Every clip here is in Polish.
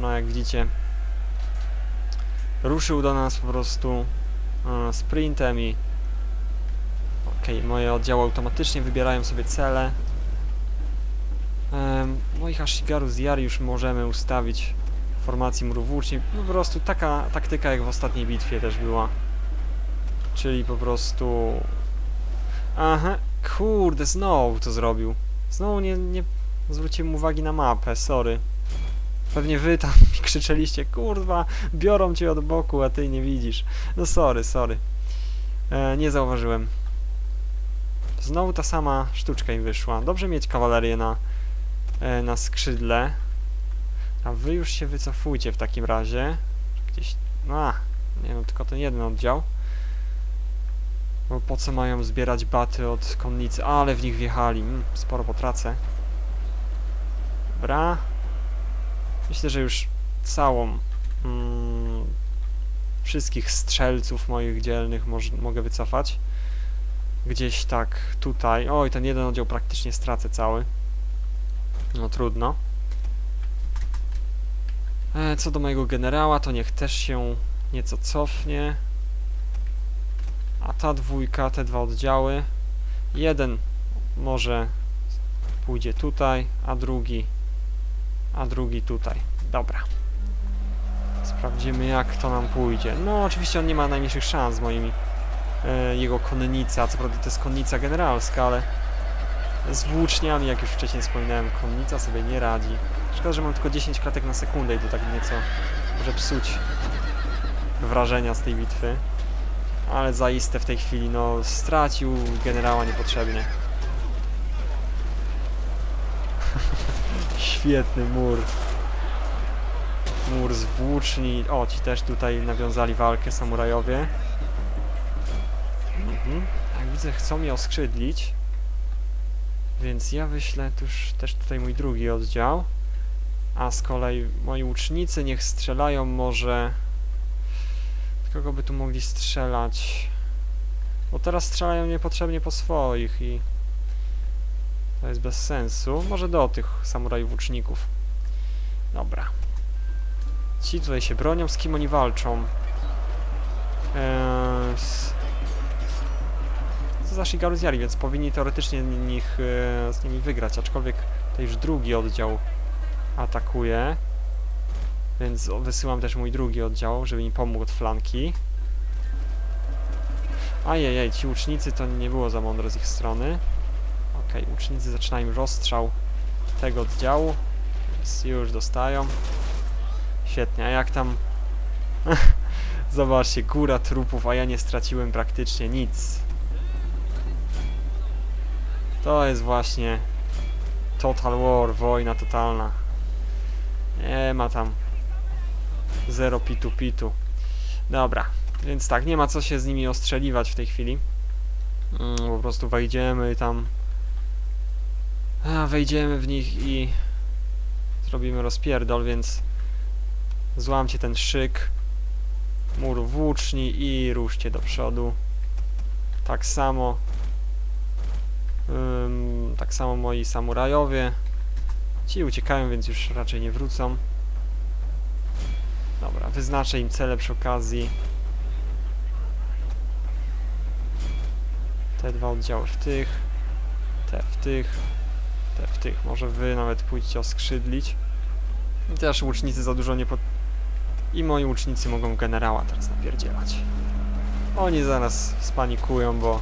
no jak widzicie, ruszył do nas po prostu e, sprintem i okej, moje oddziały automatycznie wybierają sobie cele. Moich Ashigaru z Yari już możemy ustawić w formacji mrówłuczni. Po prostu taka taktyka jak w ostatniej bitwie też była. Czyli po prostu... Aha, kurde, znowu to zrobił. Znowu nie, nie zwróciłem uwagi na mapę, sorry. Pewnie wy tam mi krzyczeliście, kurwa, biorą cię od boku, a ty nie widzisz. No sorry, sorry. E, nie zauważyłem. Znowu ta sama sztuczka im wyszła. Dobrze mieć kawalerię na, e, na skrzydle. A wy już się wycofujcie w takim razie. Gdzieś... A, nie no, tylko ten jeden oddział. Bo po co mają zbierać baty od konnicy? Ale w nich wjechali. Mm, sporo potracę. Dobra. Myślę, że już całą... Mm, wszystkich strzelców moich dzielnych moż, mogę wycofać. Gdzieś tak tutaj. Oj, ten jeden oddział praktycznie stracę cały. No trudno. E, co do mojego generała, to niech też się nieco cofnie. A ta dwójka, te dwa oddziały. Jeden może pójdzie tutaj, a drugi, a drugi tutaj. Dobra. Sprawdzimy jak to nam pójdzie. No oczywiście on nie ma najmniejszych szans z moimi e, jego konnica. Co prawda to jest konnica generalska, ale z włóczniami, jak już wcześniej wspominałem, konnica sobie nie radzi. Szkoda, że mam tylko 10 klatek na sekundę i to tak nieco może psuć wrażenia z tej bitwy. Ale zaiste w tej chwili, no, stracił generała niepotrzebnie. Świetny mur. Mur z włóczni. O, ci też tutaj nawiązali walkę samurajowie. Mhm. Jak widzę, chcą mnie oskrzydlić. Więc ja wyślę tuż też tutaj mój drugi oddział. A z kolei moi łucznicy niech strzelają może... Kogo by tu mogli strzelać? Bo teraz strzelają niepotrzebnie po swoich i... To jest bez sensu. Może do tych samurajów łuczników. Dobra. Ci tutaj się bronią. Z kim oni walczą? Eee, z... Co za Shigaru z Yari, więc powinni teoretycznie nich, e, z nimi wygrać, aczkolwiek to już drugi oddział atakuje. Więc wysyłam też mój drugi oddział, żeby mi pomógł od flanki. Ajajaj, ci łucznicy to nie było za mądre z ich strony. Okej, łucznicy zaczynają rozstrzał tego oddziału. Więc już dostają. Świetnie, a jak tam... Zobaczcie, góra trupów, a ja nie straciłem praktycznie nic. To jest właśnie Total War, wojna totalna. Nie ma tam zero pitu pitu. Dobra, więc tak, nie ma co się z nimi ostrzeliwać w tej chwili. Mm, po prostu wejdziemy tam. Wejdziemy w nich i zrobimy rozpierdol, więc złamcie ten szyk. Mur włóczni i ruszcie do przodu. Tak samo. Ym, tak samo moi samurajowie. Ci uciekają, więc już raczej nie wrócą. Dobra, wyznaczę im cele przy okazji. Te dwa oddziały w tych, te w tych, te w tych. Może wy nawet pójdziecie oskrzydlić. I też łucznicy za dużo nie pod... I moi łucznicy mogą generała teraz napierdzielać. Oni zaraz spanikują, bo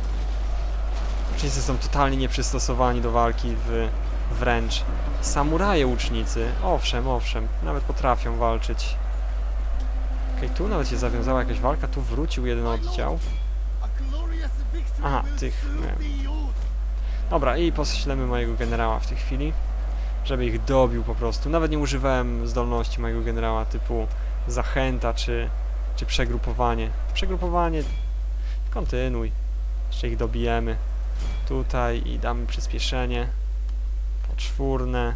łucznicy są totalnie nieprzystosowani do walki w wręcz. Samuraje łucznicy, owszem, owszem, nawet potrafią walczyć. Okej, tu nawet się zawiązała jakaś walka, tu wrócił jeden oddział. Aha, tych, nie. Dobra, i poślemy mojego generała w tej chwili, żeby ich dobił po prostu. Nawet nie używałem zdolności mojego generała typu zachęta czy, czy przegrupowanie. Przegrupowanie, kontynuuj. Jeszcze ich dobijemy. Tutaj i damy przyspieszenie. Poczwórne.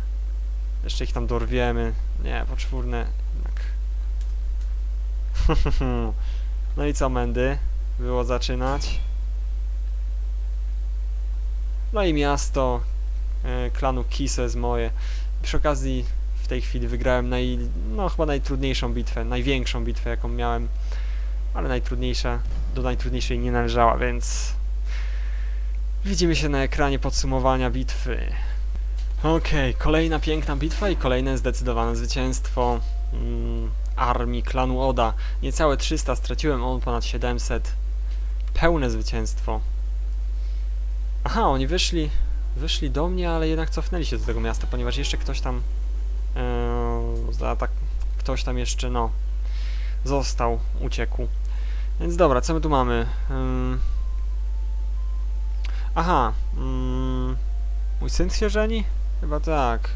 Jeszcze ich tam dorwiemy. Nie, poczwórne. Jednak. no i co, Mendy? Było zaczynać. No i miasto e, klanu Kiso jest moje. Przy okazji w tej chwili wygrałem naj, no chyba najtrudniejszą bitwę, największą bitwę jaką miałem, ale najtrudniejsza, do najtrudniejszej nie należała, więc widzimy się na ekranie podsumowania bitwy. Okej, kolejna piękna bitwa i kolejne zdecydowane zwycięstwo mm, armii klanu Oda. Niecałe 300, straciłem on ponad 700. Pełne zwycięstwo. Aha, oni wyszli, wyszli do mnie, ale jednak cofnęli się do tego miasta, ponieważ jeszcze ktoś tam yy, tak, ktoś tam jeszcze, no, został, uciekł. Więc dobra, co my tu mamy? Ym, aha, ym, mój syn się żeni? Chyba tak.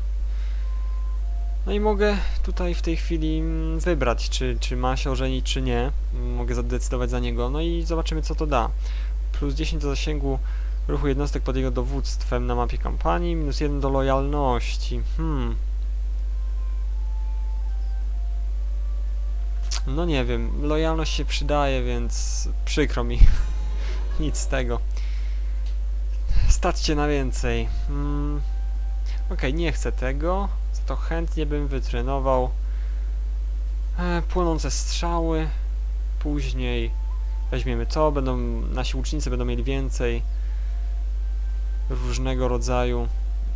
No i mogę tutaj w tej chwili wybrać, czy, czy ma się ożenić, czy nie. Mogę zadecydować za niego, no i zobaczymy, co to da. Plus 10 do zasięgu ruchu jednostek pod jego dowództwem na mapie kampanii, minus 1 do lojalności. Hmm. No nie wiem, lojalność się przydaje, więc przykro mi. Nic z tego. Staćcie na więcej. Hmm. Okej, nie chcę tego. Za to chętnie bym wytrenował e, płonące strzały. Później weźmiemy to, będą nasi łucznicy będą mieli więcej różnego rodzaju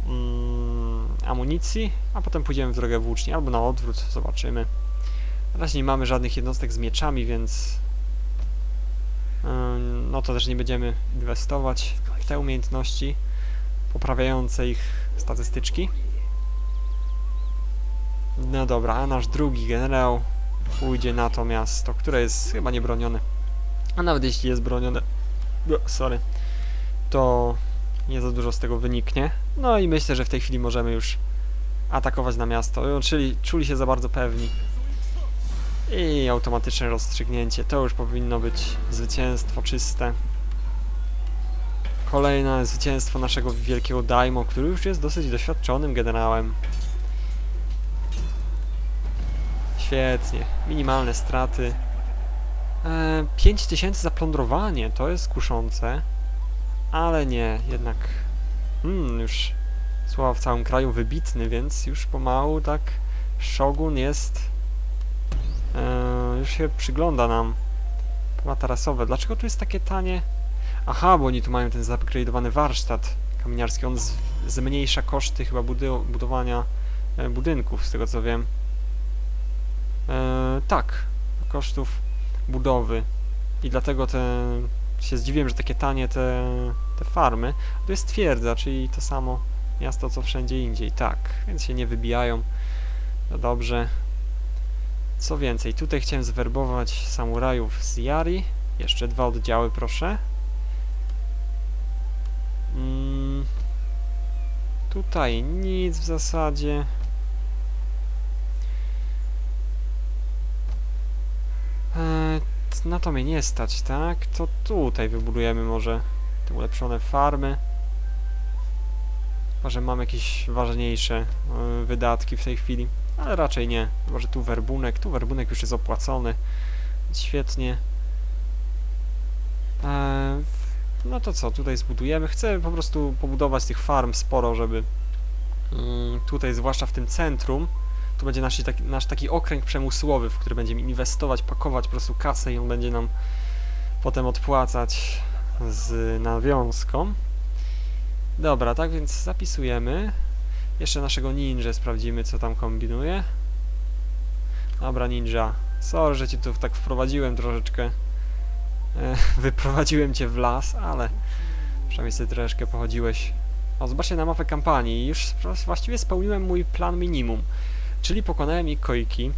mm, amunicji, a potem pójdziemy w drogę włóczni, albo na odwrót, zobaczymy. Na razie nie mamy żadnych jednostek z mieczami, więc no to też nie będziemy inwestować w te umiejętności poprawiające ich statystyczki. No dobra, a nasz drugi generał pójdzie na to miasto, które jest chyba niebronione. A nawet jeśli jest bronione, sorry, to nie za dużo z tego wyniknie. No i myślę, że w tej chwili możemy już atakować na miasto, czyli czuli się za bardzo pewni. I automatyczne rozstrzygnięcie, to już powinno być zwycięstwo czyste. Kolejne zwycięstwo naszego wielkiego Daimo, który już jest dosyć doświadczonym generałem. Świetnie. Minimalne straty. E, 5000 za plądrowanie, to jest kuszące. Ale nie, jednak... Hmm, już słowa w całym kraju wybitny, więc już pomału tak Shogun jest... E, już się przygląda nam. Pola tarasowe. Dlaczego tu jest takie tanie? Aha, bo oni tu mają ten zupgrade'owany warsztat kamieniarski. On z, zmniejsza koszty chyba budowania e, budynków, z tego co wiem. E, tak, kosztów budowy. I dlatego te, się zdziwiłem, że takie tanie te, te farmy. To jest twierdza, czyli to samo miasto co wszędzie indziej. Tak, więc się nie wybijają. No dobrze. Co więcej, tutaj chciałem zwerbować samurajów z Yari. Jeszcze dwa oddziały, proszę. Mm, tutaj nic w zasadzie. Eee, t- na to mnie nie stać, tak? To tutaj wybudujemy może te ulepszone farmy. Chyba, że mam jakieś ważniejsze e, wydatki w tej chwili, ale raczej nie. Może tu werbunek, tu werbunek już jest opłacony, świetnie. W- no to co, tutaj zbudujemy. Chcę po prostu pobudować tych farm sporo, żeby mm, tutaj, zwłaszcza w tym centrum, to będzie nasz taki, nasz taki okręg przemysłowy, w który będziemy inwestować, pakować po prostu kasę i on będzie nam potem odpłacać z nawiązką. Dobra, tak więc zapisujemy. Jeszcze naszego ninja sprawdzimy, co tam kombinuje. Dobra, ninja. Sorry, że cię tu tak wprowadziłem troszeczkę. E, wyprowadziłem cię w las, ale przynajmniej sobie troszeczkę pochodziłeś. O, zobaczcie na mapę kampanii. Już właściwie spełniłem mój plan minimum. Czyli pokonałem ich koiki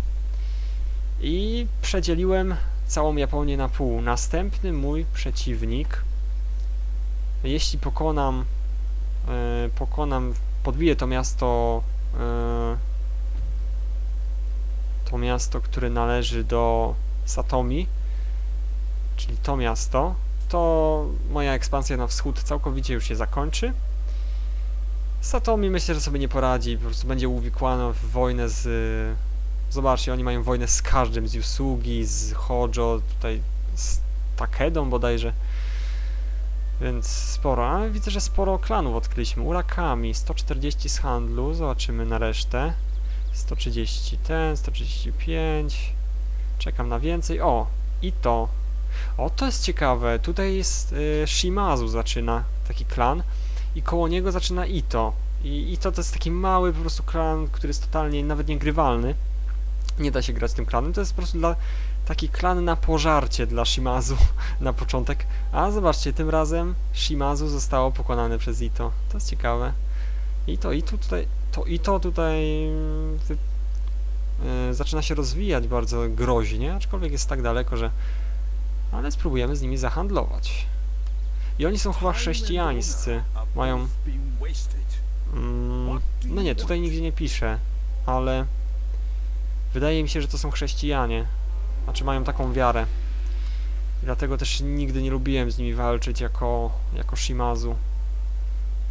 i przedzieliłem całą Japonię na pół. Następny mój przeciwnik, jeśli pokonam, e, pokonam, podbiję to miasto, e, to miasto, które należy do Satomi, czyli to miasto, to moja ekspansja na wschód całkowicie już się zakończy. Satomi myślę, że sobie nie poradzi, po prostu będzie uwikłana w wojnę z... Zobaczcie, oni mają wojnę z każdym, z Yusugi, z Hojo, tutaj z Takedą bodajże. Więc sporo. A widzę, że sporo klanów odkryliśmy. Urakami, 140 z handlu, zobaczymy na resztę. 130 ten, 135. Czekam na więcej. O, i to. O, to jest ciekawe. Tutaj jest y, Shimazu zaczyna taki klan i koło niego zaczyna Ito. I Ito to jest taki mały po prostu klan, który jest totalnie nawet niegrywalny. Nie da się grać tym klanem. To jest po prostu dla, taki klan na pożarcie dla Shimazu na początek. A zobaczcie, tym razem Shimazu zostało pokonane przez Ito. To jest ciekawe. Ito, Ito tutaj, to Ito tutaj mm, wy, y, zaczyna się rozwijać bardzo groźnie, aczkolwiek jest tak daleko, że ale spróbujemy z nimi zahandlować. I oni są chyba chrześcijańscy. Mają... Mm, no nie, tutaj nigdzie nie pisze, ale wydaje mi się, że to są chrześcijanie. Znaczy mają taką wiarę. I dlatego też nigdy nie lubiłem z nimi walczyć jako, jako Shimazu.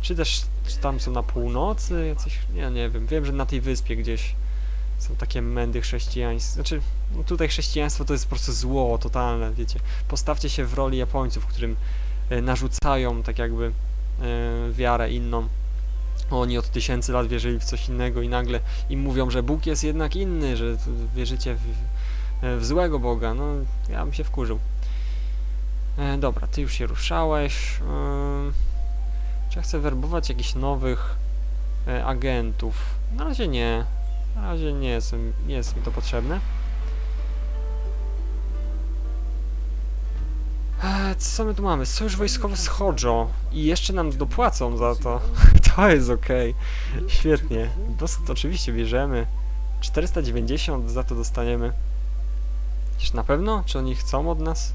Czy też czy tam są na północy? Jacyś, ja nie wiem. Wiem, że na tej wyspie gdzieś są takie mędy chrześcijańskie. Znaczy, no tutaj chrześcijaństwo to jest po prostu zło totalne, wiecie. Postawcie się w roli Japońców, którym e, narzucają tak jakby e, wiarę inną. Oni od tysięcy lat wierzyli w coś innego i nagle im mówią, że Bóg jest jednak inny, że wierzycie w, e, w złego Boga. No, ja bym się wkurzył. E, dobra, ty już się ruszałeś. Czy ja chcę werbować jakichś nowych e, agentów? Na razie nie. Na razie nie jest, nie jest mi to potrzebne. Co my tu mamy? Sojusz wojskowy z Hojo i jeszcze nam dopłacą za to. to jest okej. Świetnie. Dos- oczywiście bierzemy. 490 za to dostaniemy. Przecież na pewno? Czy oni chcą od nas?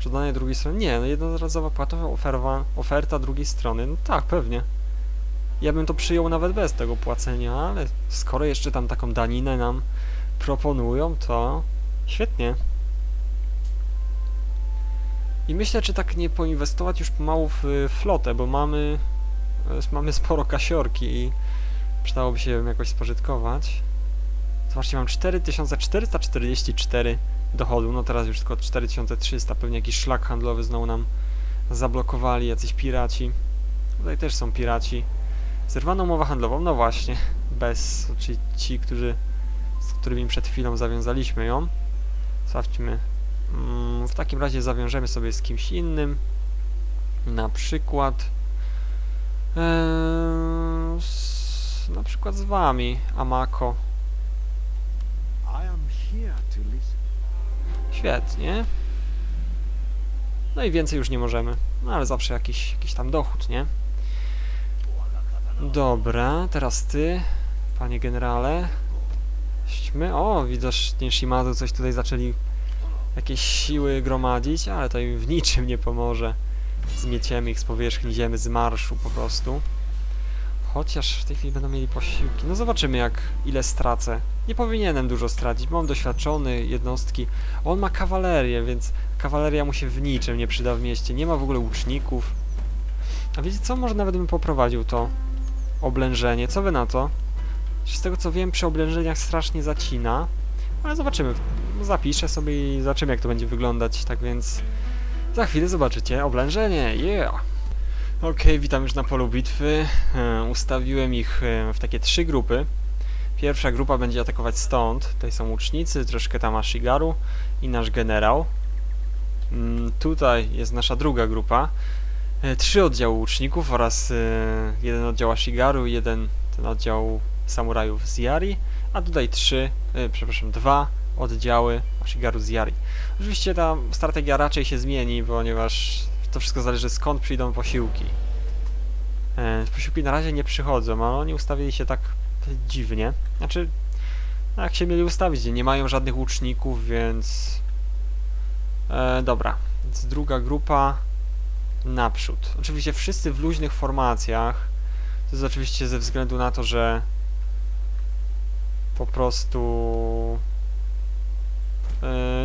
Żądanie drugiej strony? Nie, no jednorazowa płatowa oferwa, oferta drugiej strony. No tak, pewnie. Ja bym to przyjął nawet bez tego płacenia, ale skoro jeszcze tam taką daninę nam proponują, to świetnie. I myślę, czy tak nie poinwestować już pomału w y, flotę, bo mamy, e, mamy sporo kasiorki i przydałoby się ją jakoś spożytkować. Zobaczcie, mam 4444 dochodu, no teraz już tylko 4300, pewnie jakiś szlak handlowy znowu nam zablokowali, jacyś piraci. Tutaj też są piraci. Zerwano umowę handlową, no właśnie, bez, czyli ci, którzy, z którymi przed chwilą zawiązaliśmy ją. Sprawdźmy. Mm, w takim razie zawiążemy sobie z kimś innym. Na przykład z, na przykład z wami, Amako. Świetnie. No i więcej już nie możemy. No ale zawsze jakiś, jakiś tam dochód, nie? Dobra, teraz ty, panie generale. My, o, widocznie Shimazu coś tutaj zaczęli jakieś siły gromadzić, ale to im w niczym nie pomoże. Zmieciemy ich z powierzchni ziemi, z marszu po prostu. Chociaż w tej chwili będą mieli posiłki. No zobaczymy jak, ile stracę. Nie powinienem dużo stracić, bo mam doświadczony jednostki. On ma kawalerię, więc kawaleria mu się w niczym nie przyda w mieście. Nie ma w ogóle łuczników. A wiecie co? Może nawet bym poprowadził to oblężenie. Co wy na to? Z tego co wiem, przy oblężeniach strasznie zacina. Ale zobaczymy. Zapiszę sobie i zobaczymy jak to będzie wyglądać. Tak więc za chwilę zobaczycie oblężenie. Yeah! Okej, witam już na polu bitwy. E, ustawiłem ich e, w takie trzy grupy. Pierwsza grupa będzie atakować stąd. Tutaj są łucznicy, troszkę tam Ashigaru i nasz generał. Mm, tutaj jest nasza druga grupa. E, trzy oddziały łuczników oraz jeden oddział Ashigaru, jeden ten oddział samurajów z Yari, a tutaj trzy, przepraszam, dwa oddziały Ashigaru z Yari. Oczywiście ta strategia raczej się zmieni, ponieważ to wszystko zależy skąd przyjdą posiłki. E, posiłki na razie nie przychodzą, ale oni ustawili się tak dziwnie. Znaczy, no jak się mieli ustawić, nie mają żadnych łuczników, więc... E, dobra, więc druga grupa naprzód. Oczywiście wszyscy w luźnych formacjach. To jest oczywiście ze względu na to, że po prostu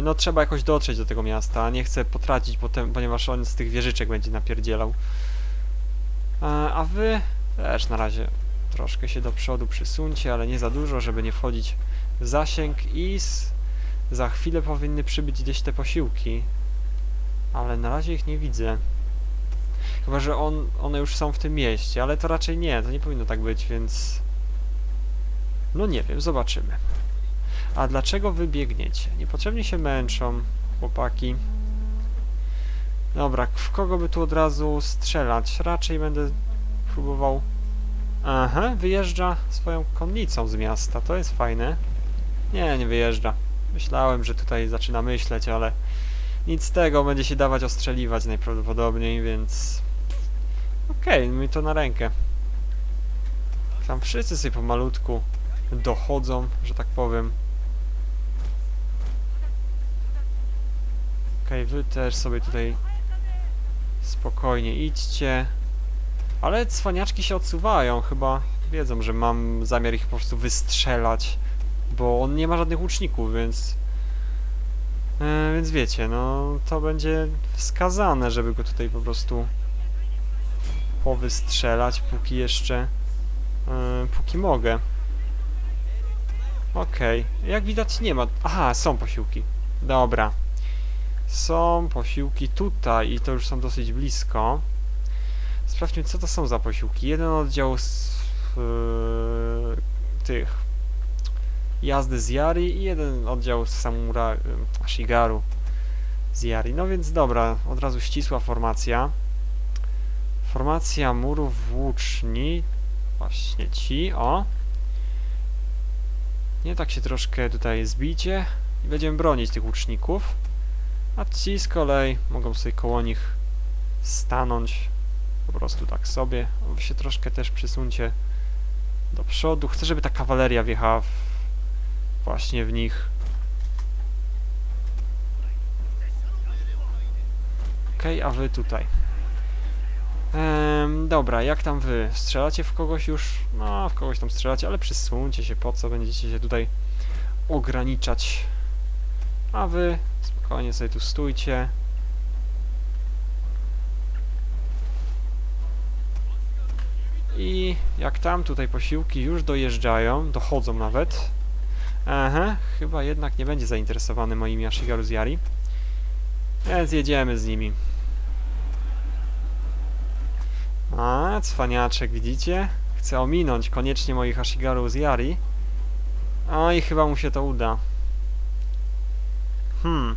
no trzeba jakoś dotrzeć do tego miasta. Nie chcę potracić potem, ponieważ on z tych wieżyczek będzie napierdzielał. E, a wy też na razie troszkę się do przodu przysuńcie, ale nie za dużo, żeby nie wchodzić w zasięg i z, za chwilę powinny przybyć gdzieś te posiłki. Ale na razie ich nie widzę. Chyba, że on, one już są w tym mieście, ale to raczej nie, to nie powinno tak być, więc... No nie wiem, zobaczymy. A dlaczego wy biegniecie? Niepotrzebnie się męczą, chłopaki. Dobra, w kogo by tu od razu strzelać? Raczej będę próbował... Aha, wyjeżdża swoją konnicą z miasta, to jest fajne. Nie, nie wyjeżdża. Myślałem, że tutaj zaczyna myśleć, ale nic z tego, będzie się dawać ostrzeliwać najprawdopodobniej, więc... Okej, mi to na rękę. Tam wszyscy sobie pomalutku dochodzą, że tak powiem. Okej, wy też sobie tutaj spokojnie idźcie. Ale cwaniaczki się odsuwają, chyba wiedzą, że mam zamiar ich po prostu wystrzelać. Bo on nie ma żadnych łuczników, więc... E, więc wiecie, no to będzie wskazane, żeby go tutaj po prostu powystrzelać, póki jeszcze... e, póki mogę. Okej, jak widać nie ma... Aha, są posiłki. Dobra. Są posiłki tutaj i to już są dosyć blisko. Sprawdźmy, co to są za posiłki. Jeden oddział z yy, tych jazdy z Yari i jeden oddział z samura yy, Shigaru z Yari. No więc dobra, od razu ścisła formacja. Formacja murów włóczni. Właśnie ci, o. Nie tak się troszkę tutaj zbicie i będziemy bronić tych łuczników. A ci z kolei mogą sobie koło nich stanąć. Po prostu tak sobie. Wy się troszkę też przysuńcie do przodu. Chcę, żeby ta kawaleria wjechała w, właśnie w nich. Okej, a wy tutaj. Ehm, dobra, jak tam wy? Strzelacie w kogoś już? No, w kogoś tam strzelacie, ale przysuńcie się, po co będziecie się tutaj ograniczać? A wy spokojnie sobie tu stójcie. I jak tam tutaj posiłki już dojeżdżają, dochodzą nawet. Aha, chyba jednak nie będzie zainteresowany moimi Ashigaru z Yari. Więc jedziemy z nimi. A, cwaniaczek, widzicie? Chce ominąć koniecznie moich Ashigaru z Yari. O, i chyba mu się to uda. Hmm.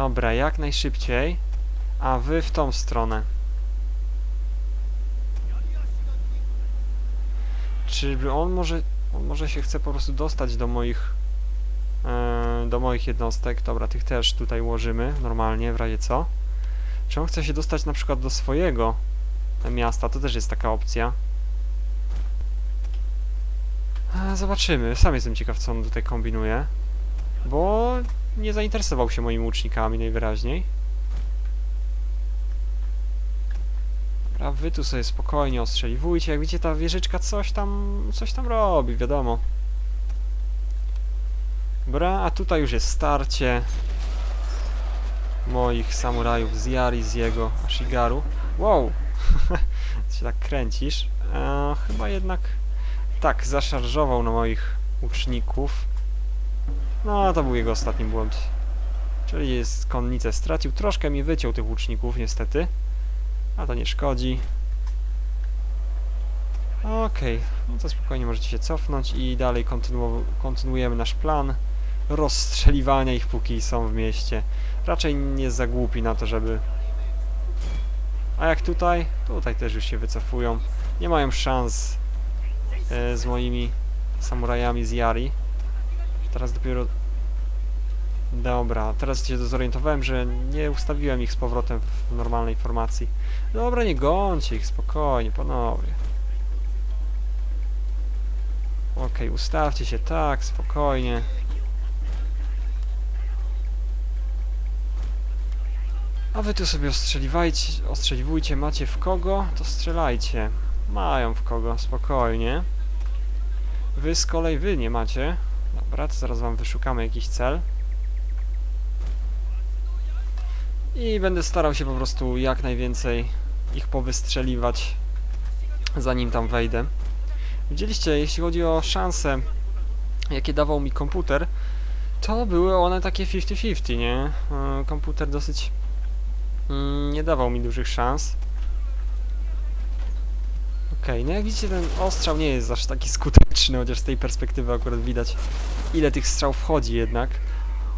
Dobra, jak najszybciej. A wy w tą stronę. Czy on może, on może się chce po prostu dostać do moich e, do moich jednostek. Dobra, tych też tutaj ułożymy normalnie, w razie co. Czy on chce się dostać na przykład do swojego miasta? To też jest taka opcja. A, zobaczymy. Sam jestem ciekaw, co on tutaj kombinuje. Bo nie zainteresował się moimi łucznikami najwyraźniej. Dobra, wy tu sobie spokojnie ostrzeliwujcie. Jak widzicie, ta wieżyczka coś tam, coś tam robi, wiadomo. Dobra, a tutaj już jest starcie moich samurajów z Yari, z jego Ashigaru. Wow! Się tak kręcisz. E, chyba jednak tak, zaszarżował na moich łuczników. No, to był jego ostatni błąd. Czyli konnicę stracił. Troszkę mi wyciął tych łuczników, niestety. A to nie szkodzi. Okej, no to spokojnie możecie się cofnąć i dalej kontynu kontynuujemy nasz plan rozstrzeliwania ich póki są w mieście. Raczej nie jest za głupi na to, żeby... A jak tutaj? Tutaj też już się wycofują. Nie mają szans e, z moimi samurajami z Yari. Teraz dopiero... Dobra, teraz się zorientowałem, że nie ustawiłem ich z powrotem w normalnej formacji. Dobra, nie gońcie ich, spokojnie, panowie. Okej, ustawcie się tak, spokojnie. A wy tu sobie ostrzeliwajcie, ostrzeliwujcie, macie w kogo, to strzelajcie. Mają w kogo, spokojnie. Wy z kolei wy nie macie. Dobra, to zaraz wam wyszukamy jakiś cel. I będę starał się po prostu jak najwięcej ich powystrzeliwać, zanim tam wejdę. Widzieliście, jeśli chodzi o szanse, jakie dawał mi komputer, to były one takie 50-50, nie? E, Komputer dosyć mm, nie dawał mi dużych szans. Ok, Okej, no jak widzicie ten ostrzał nie jest aż taki skuteczny, chociaż z tej perspektywy akurat widać ile tych strzał wchodzi jednak.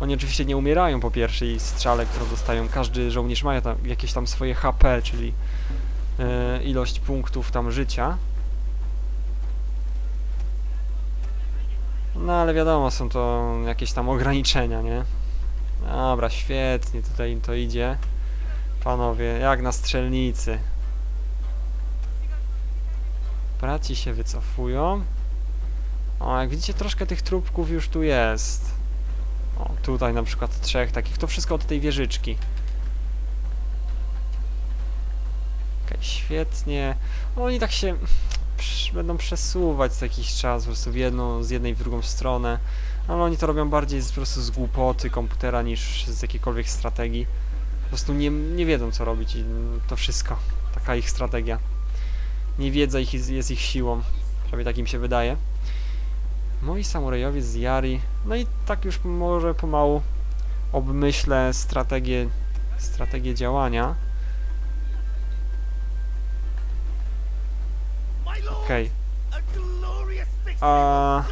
Oni oczywiście nie umierają po pierwszej strzale, którą dostają. Każdy żołnierz ma tam jakieś tam swoje HP, czyli e, ilość punktów tam życia. No ale wiadomo, są to jakieś tam ograniczenia, nie? Dobra, świetnie, tutaj im to idzie. Panowie, jak na strzelnicy. Braci się wycofują. O, jak widzicie, troszkę tych trupków już tu jest. O, tutaj na przykład trzech takich. To wszystko od tej wieżyczki. Okej, świetnie. Oni tak się będą przesuwać co jakiś czas, po prostu w jedną, z jednej w drugą stronę. Ale oni to robią bardziej z, po prostu z głupoty komputera niż z jakiejkolwiek strategii. Po prostu nie, nie wiedzą co robić i to wszystko. Taka ich strategia. Niewiedza ich jest, jest ich siłą. Przynajmniej tak im się wydaje. Moi samurajowie z Yari. No i tak już może pomału obmyślę strategię, strategię działania. Okej. A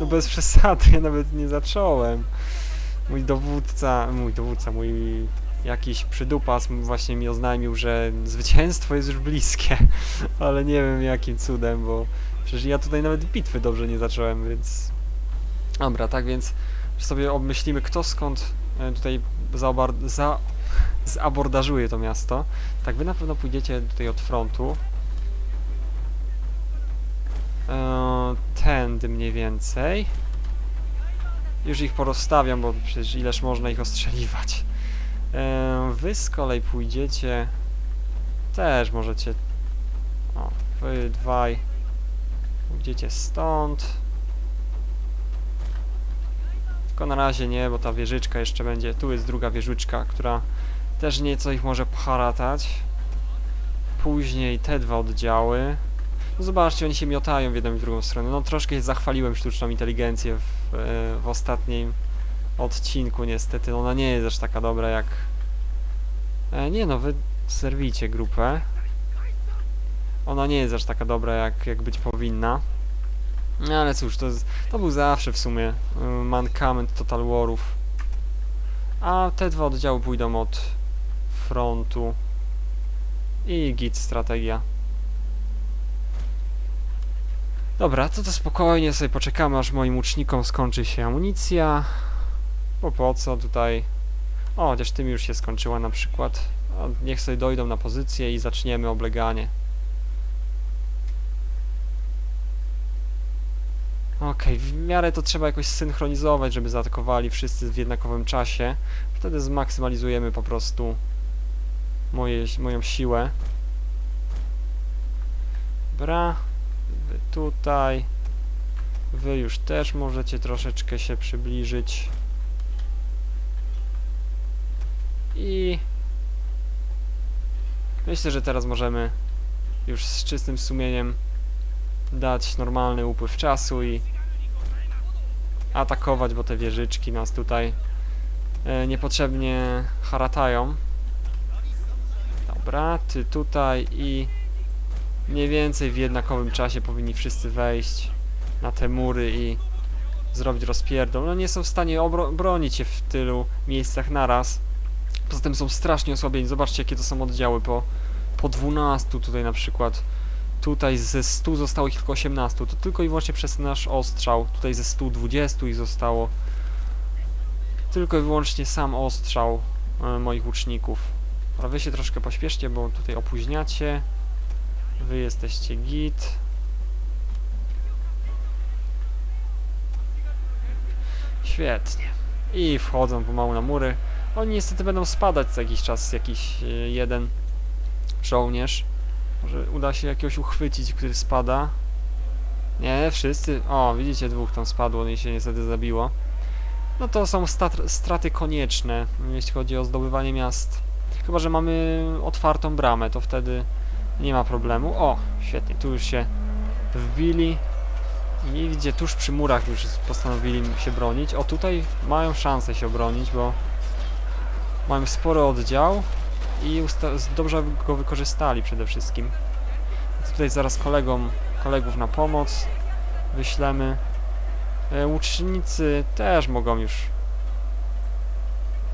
no bez przesady, ja nawet nie zacząłem. Mój dowódca, mój dowódca, mój jakiś przydupas właśnie mi oznajmił, że zwycięstwo jest już bliskie, ale nie wiem jakim cudem, bo przecież ja tutaj nawet bitwy dobrze nie zacząłem, więc... Dobra, tak więc sobie obmyślimy kto skąd e, tutaj zaobar- za zabordażuje to miasto. Tak, wy na pewno pójdziecie tutaj od frontu. Eee, tędy mniej więcej. Już ich porozstawiam, bo przecież ileż można ich ostrzeliwać. Eee, wy z kolei pójdziecie... Też możecie... O, wy dwaj... Pójdziecie stąd. Tylko na razie nie, bo ta wieżyczka jeszcze będzie... Tu jest druga wieżyczka, która też nieco ich może poharatać. Później te dwa oddziały. No zobaczcie, oni się miotają w jedną i w drugą stronę. No troszkę zachwaliłem sztuczną inteligencję w, e, w ostatnim odcinku niestety. Ona nie jest aż taka dobra jak... E, nie no, wy serwijcie grupę. Ona nie jest aż taka dobra jak, jak być powinna. No ale cóż, to, to był zawsze w sumie y, mankament Total Warów. A te dwa oddziały pójdą od frontu. I git strategia. Dobra, to to spokojnie sobie poczekamy, aż moim łucznikom skończy się amunicja. Bo po co tutaj... O, chociaż tym już się skończyła na przykład. Niech sobie dojdą na pozycję i zaczniemy obleganie. Okej, w miarę to trzeba jakoś synchronizować, żeby zaatakowali wszyscy w jednakowym czasie. Wtedy zmaksymalizujemy po prostu moje, moją siłę. Dobra. Wy tutaj. Wy już też możecie troszeczkę się przybliżyć. I myślę, że teraz możemy już z czystym sumieniem dać normalny upływ czasu i atakować, bo te wieżyczki nas tutaj e, niepotrzebnie haratają. Dobra, ty tutaj i mniej więcej w jednakowym czasie powinni wszyscy wejść na te mury i zrobić rozpierdol. No nie są w stanie obro- bronić się w tylu miejscach naraz. Poza tym są strasznie osłabieni. Zobaczcie jakie to są oddziały po, po 12 tutaj na przykład. Tutaj ze 100 zostało ich tylko 18. To tylko i wyłącznie przez nasz ostrzał. Tutaj ze 120 ich zostało. Tylko i wyłącznie sam ostrzał e, moich łuczników. Ale wy się troszkę pośpieszcie, bo tutaj opóźniacie. Wy jesteście git. Świetnie. I wchodzą pomału na mury. Oni niestety będą spadać co jakiś czas, jakiś e, jeden żołnierz. Może uda się jakiegoś uchwycić, który spada. Nie, wszyscy. O, widzicie, dwóch tam spadło i się niestety zabiło. No to są straty konieczne, jeśli chodzi o zdobywanie miast. Chyba, że mamy otwartą bramę, to wtedy nie ma problemu. O, świetnie, tu już się wbili. I widzicie, tuż przy murach już postanowili się bronić. O, tutaj mają szansę się obronić, bo mają spory oddział i dobrze go wykorzystali przede wszystkim. Więc tutaj zaraz kolegom, kolegów na pomoc wyślemy. E, łucznicy też mogą już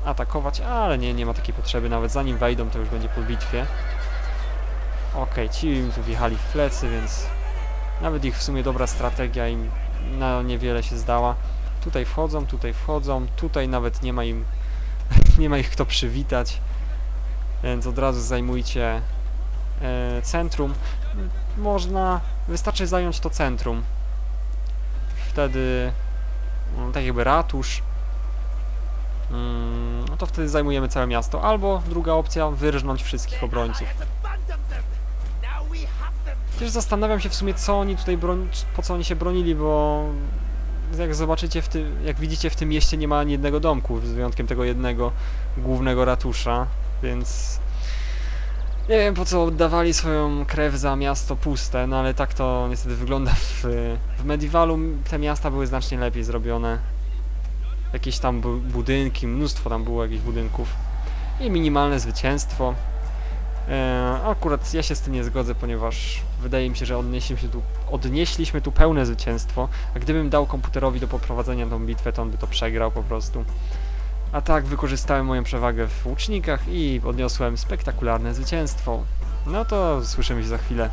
atakować, ale nie, nie ma takiej potrzeby. Nawet zanim wejdą, to już będzie po bitwie. Okej, ci im tu wjechali w plecy, więc nawet ich w sumie dobra strategia im na niewiele się zdała. Tutaj wchodzą, tutaj wchodzą, tutaj nawet nie ma im nie ma ich kto przywitać, więc od razu zajmujcie e, centrum. Można, wystarczy zająć to centrum. Wtedy, mm, tak jakby ratusz, mm, no to wtedy zajmujemy całe miasto. Albo druga opcja, wyrżnąć wszystkich obrońców. Też zastanawiam się w sumie, co oni tutaj broń, po co oni się bronili, bo jak zobaczycie, w tym, jak widzicie, w tym mieście nie ma ani jednego domku, z wyjątkiem tego jednego głównego ratusza, więc nie wiem po co oddawali swoją krew za miasto puste, no ale tak to niestety wygląda w, w Medievalu. Te miasta były znacznie lepiej zrobione. Jakieś tam bu budynki, mnóstwo tam było jakichś budynków i minimalne zwycięstwo. E, akurat ja się z tym nie zgodzę, ponieważ wydaje mi się, że odnieśliśmy tu, odnieśliśmy tu pełne zwycięstwo, a gdybym dał komputerowi do poprowadzenia tą bitwę, to on by to przegrał po prostu. A tak wykorzystałem moją przewagę w łucznikach i odniosłem spektakularne zwycięstwo. No to słyszymy się za chwilę.